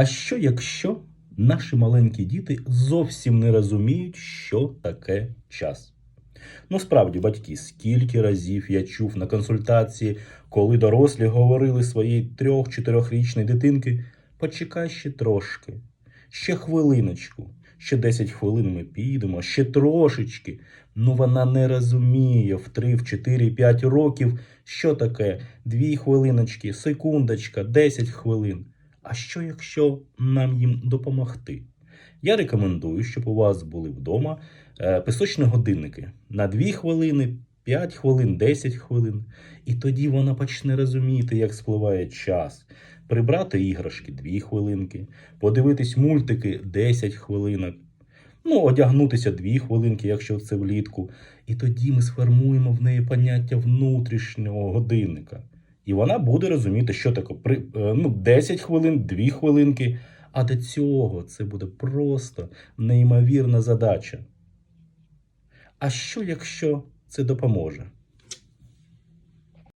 А що якщо наші маленькі діти зовсім не розуміють, що таке час? Ну, справді, батьки, скільки разів я чув на консультації, коли дорослі говорили своїй трьох-чотирьохрічній дитинки, почекай ще трошки, ще хвилиночку, ще 10 хвилин ми підемо, ще трошечки. Ну, вона не розуміє в 3, в 4, 5 років, що таке дві хвилиночки, секундочка, 10 хвилин. А що якщо нам їм допомогти? Я рекомендую, щоб у вас були вдома е, пісочні годинники на 2 хвилини, 5 хвилин, 10 хвилин. І тоді вона почне розуміти, як спливає час. Прибрати іграшки 2 хвилинки, подивитись мультики 10 хвилинок. Ну, одягнутися 2 хвилинки, якщо це влітку. І тоді ми сформуємо в неї поняття внутрішнього годинника. І вона буде розуміти, що таке при, е, ну, 10 хвилин, 2 хвилинки. А до цього це буде просто неймовірна задача. А що, якщо це допоможе?